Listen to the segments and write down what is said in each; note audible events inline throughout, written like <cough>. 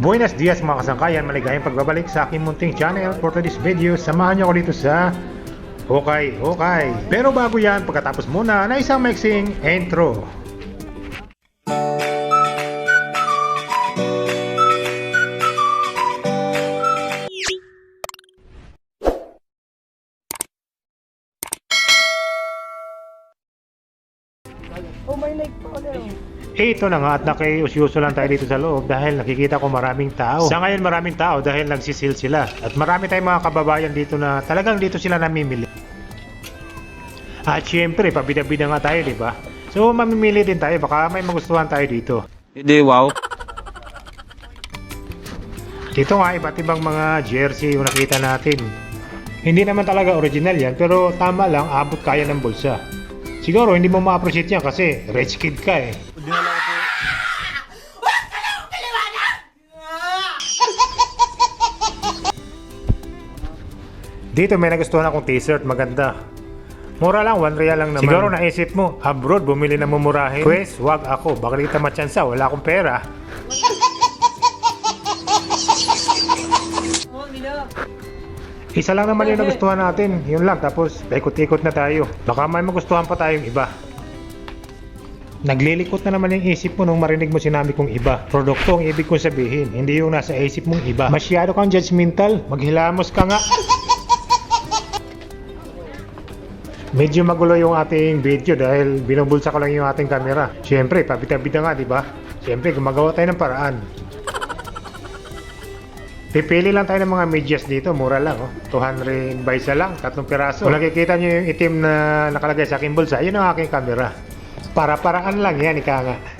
Buenos dias mga kasangkayan, maligayang pagbabalik sa aking munting channel for today's video. Samahan niyo ako dito sa Hokay Hokay. Pero bago yan, pagkatapos muna na isang mixing intro. Oh, may like pa. Eh, ito na nga at nakiusyuso lang tayo dito sa loob dahil nakikita ko maraming tao. Sa ngayon maraming tao dahil nagsisil sila. At marami tayong mga kababayan dito na talagang dito sila namimili. At syempre, pabida-bida nga tayo, di ba? So, mamimili din tayo. Baka may magustuhan tayo dito. Hindi, wow. Dito nga, iba't ibang mga jersey yung nakita natin. Hindi naman talaga original yan, pero tama lang, abot kaya ng bulsa. Siguro, hindi mo ma-appreciate yan kasi rich kid ka eh. Dito may nagustuhan akong t-shirt, maganda. Mura lang, one real lang naman. Siguro naisip mo, abroad bumili na mumurahin. Quest, wag ako, baka kita matyansa, wala akong pera. Isa lang naman yung nagustuhan natin, yun lang, tapos paikot-ikot na tayo. Baka may magustuhan pa tayong iba. Naglilikot na naman yung isip mo nung marinig mo sinabi kong iba. Produkto ang ibig kong sabihin, hindi yung nasa isip mong iba. Masyado kang judgmental, maghilamos ka nga. Medyo magulo yung ating video dahil binubulsa ko lang yung ating camera. Siyempre, pabita-bita nga, di ba? Siyempre, gumagawa tayo ng paraan. Pipili lang tayo ng mga medyas dito, mura lang oh. 200 by isa lang, tatlong piraso. Kung nakikita nyo yung itim na nakalagay sa aking bulsa, yun ang aking camera. Para-paraan lang yan, ika nga.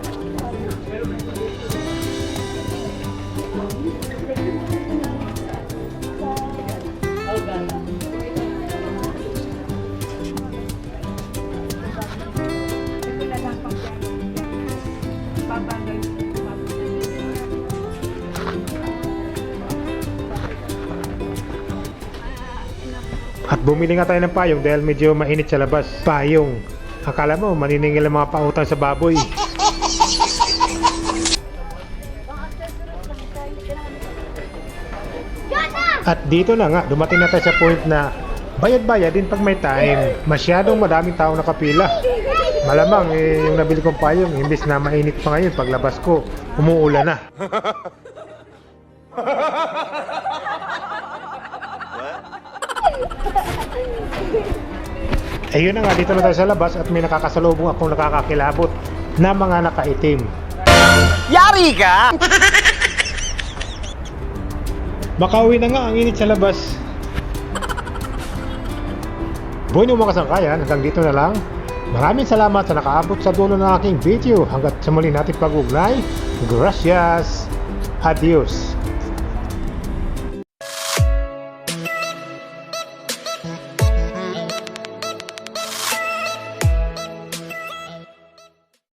At bumili nga tayo ng payong dahil medyo mainit sa labas. Payong. Akala mo, maniningil ang mga pautang sa baboy. At dito na nga, dumating na tayo sa point na bayad-bayad din pag may time. Masyadong madaming tao nakapila. Malamang eh, yung nabili kong payong, imbis na mainit pa ngayon, paglabas ko, umuulan na. <laughs> Ayun na nga, dito na tayo sa labas at may nakakasalubong akong nakakakilabot na mga nakaitim. Yari ka! <laughs> Makauwi na nga ang init sa labas. Bueno mga kasangkayan, hanggang dito na lang. Maraming salamat sa nakaabot sa dulo ng aking video. Hanggat sa muli natin pag-ugnay. Gracias. Adios.